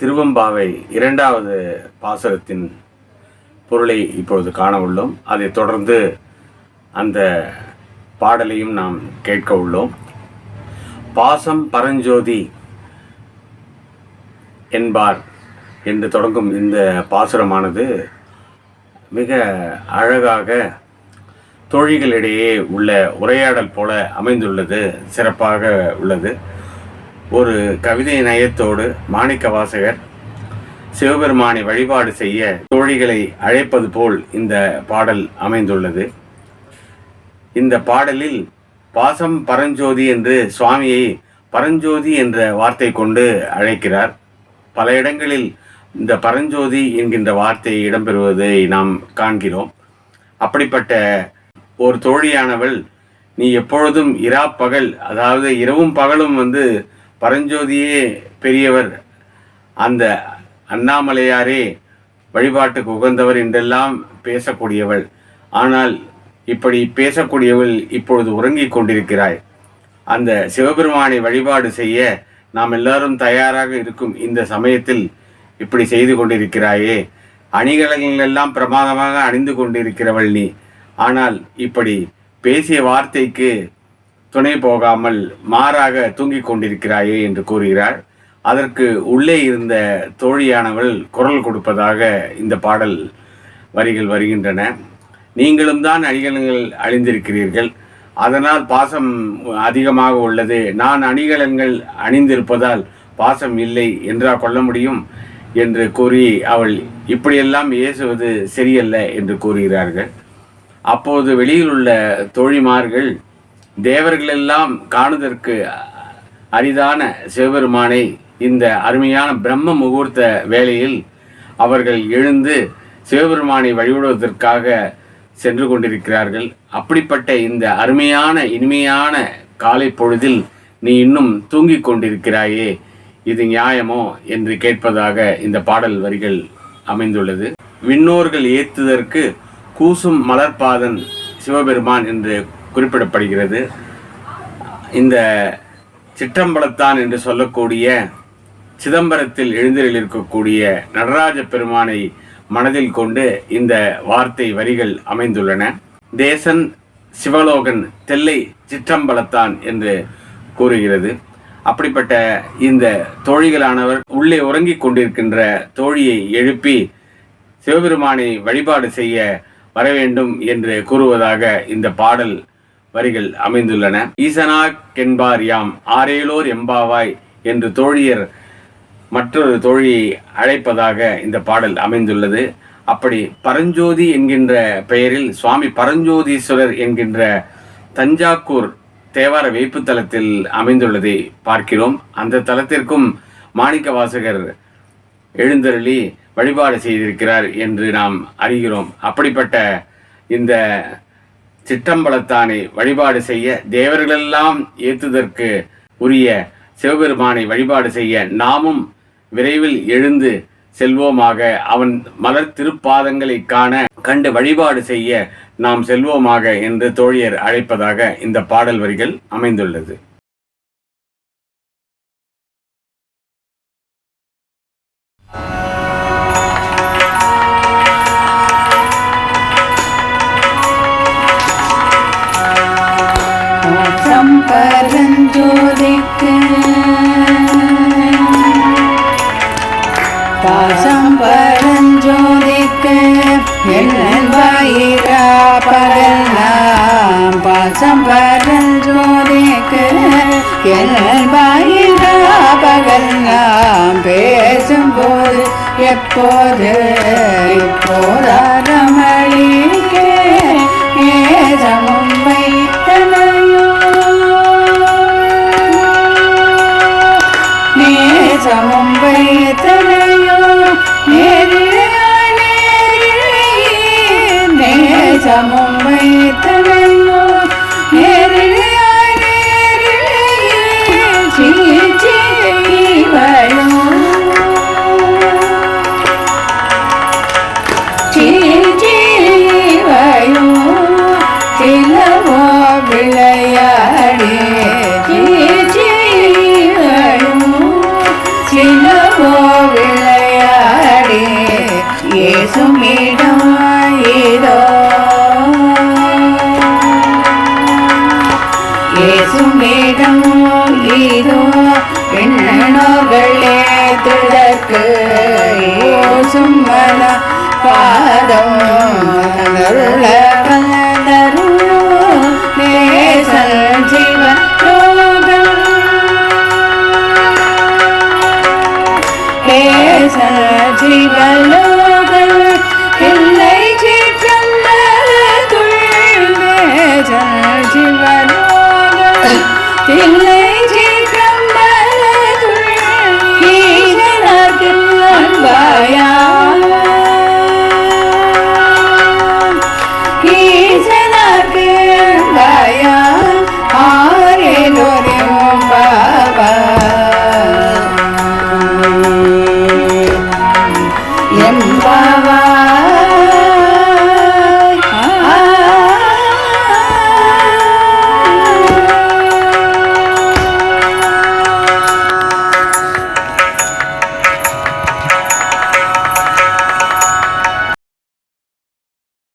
திருவம்பாவை இரண்டாவது பாசுரத்தின் பொருளை இப்பொழுது காண உள்ளோம் அதைத் தொடர்ந்து அந்த பாடலையும் நாம் கேட்க உள்ளோம். பாசம் பரஞ்சோதி என்பார் என்று தொடங்கும் இந்த பாசுரமானது மிக அழகாக தோழிகளிடையே உள்ள உரையாடல் போல அமைந்துள்ளது சிறப்பாக உள்ளது. ஒரு கவிதை நயத்தோடு மாணிக்க வாசகர் சிவபெருமானை வழிபாடு செய்ய தோழிகளை அழைப்பது போல் இந்த பாடல் அமைந்துள்ளது. இந்த பாடலில் பாசம் பரஞ்சோதி என்று சுவாமியை பரஞ்சோதி என்ற வார்த்தை கொண்டு அழைக்கிறார். பல இடங்களில் இந்த பரஞ்சோதி என்கின்ற வார்த்தை இடம்பெறுவதை நாம் காண்கிறோம். அப்படிப்பட்ட ஒரு தோழியானவள் நீ எப்பொழுதும் இரா பகல் அதாவது இரவும் பகலும் வந்து பரஞ்சோதியே பெரியவர் அந்த அண்ணாமலையாரே வழிபாட்டுக்கு உகந்தவர் என்றெல்லாம் பேசக்கூடியவள். ஆனால் இப்படி பேசக்கூடியவள் இப்பொழுது உறங்கிக் கொண்டிருக்கிறாய் அந்த சிவபெருமானை வழிபாடு செய்ய நாம் எல்லாரும் தயாராக இருக்கும் இந்த சமயத்தில் இப்படி செய்து கொண்டிருக்கிறாயே. அணிகலங்களெல்லாம் பிரமாதமாக அணிந்து கொண்டிருக்கிறவள் நீ. ஆனால் இப்படி பேசிய வார்த்தைக்கு துணை போகாமல் மாறாக தூங்கிக் கொண்டிருக்கிறாயே என்று கூறுகிறார். அதற்கு உள்ளே இருந்த தோழியானவள் குரல் கொடுப்பதாக இந்த பாடல் வரிகள் வருகின்றன. நீங்களும் தான் அணிகலன்கள் அணிந்திருக்கிறீர்கள். அதனால் பாசம் அதிகமாக உள்ளது. நான் அணிகலன்கள் அணிந்திருப்பதால் பாசம் இல்லை என்றா கொள்ள முடியும் என்று கூறி அவள் இப்படியெல்லாம் ஏசுவது சரியல்ல என்று கூறுகிறார்கள். அப்போது வெளியில் உள்ள தோழிமார்கள் தேவர்களெல்லாம் காணுதற்கு அரிதான சிவபெருமானை இந்த அருமையான பிரம்ம முகூர்த்த வேளையில் அவர்கள் எழுந்து சிவபெருமானை வழிபடுவதற்காக சென்று கொண்டிருக்கிறார்கள். அப்படிப்பட்ட இந்த அருமையான இனிமையான காலை பொழுதில் நீ இன்னும் தூங்கிக் கொண்டிருக்கிறாயே இது நியாயமோ என்று கேட்பதாக இந்த பாடல் வரிகள் அமைந்துள்ளது. விண்ணோர்கள் ஏத்துதற்கு கூசும் மலர்பாதன் சிவபெருமான் என்று குறிப்பிடப்படுகிறது. இந்த சிற்றம்பலத்தான் என்று சொல்லக்கூடிய சிதம்பரத்தில் எழுந்தரில் இருக்கக்கூடிய நடராஜ பெருமானை மனதில் கொண்டு இந்த வார்த்தை வரிகள் அமைந்துள்ளன. தேசன் சிவலோகன் தெல்லை சிற்றம்பலத்தான் என்று கூறுகிறது. அப்படிப்பட்ட இந்த தோழிகளானவர் உள்ளே உறங்கிக் கொண்டிருக்கின்ற தோழியை எழுப்பி சிவபெருமானை வழிபாடு செய்ய வர வேண்டும் என்று கூறுவதாக இந்த பாடல் வரிகள் அமைந்துள்ளன. ஈசனாக்கென்பார் யாம் ஆரேலோர் எம்பாவாய் என்று தோழியர் மற்றொரு தோழியை அழைப்பதாக இந்த பாடல் அமைந்துள்ளது. அப்படி பரஞ்சோதி என்கின்ற பெயரில் சுவாமி பரஞ்சோதீஸ்வரர் என்கின்ற தஞ்சாக்கூர் தேவார வைப்பு தலத்தில் அமைந்துள்ளதை பார்க்கிறோம். அந்த தலத்திற்கும் மாணிக்க வாசகர் எழுந்தருளி வழிபாடு செய்திருக்கிறார் என்று நாம் அறிகிறோம். அப்படிப்பட்ட இந்த சிற்றம்பலத்தானை வழிபாடு செய்ய தேவர்களெல்லாம் ஏத்துதற்கு உரிய சிவபெருமானை வழிபாடு செய்ய நாமும் விரைவில் எழுந்து செல்வோமாக. அவன் மலர் திருப்பாதங்களை காண கண்டு வழிபாடு செய்ய நாம் செல்வோமாக என்று தோழியர் அழைப்பதாக இந்த பாடல் வரிகள் அமைந்துள்ளது. பாசம் பரஞ்சோதிக்கு வாயிரா பகலாம் பாசம் பரஞ்சோதிக்கு வாயிரா பகலாம் பேசும்போது எப்போது இப்போதா ஏசுமிடம் இதோ ஏசுமிடம் இதோ எண்ணனோர்கள் ஏற்றுதற்கு ஓசும் மன பாதம். அருள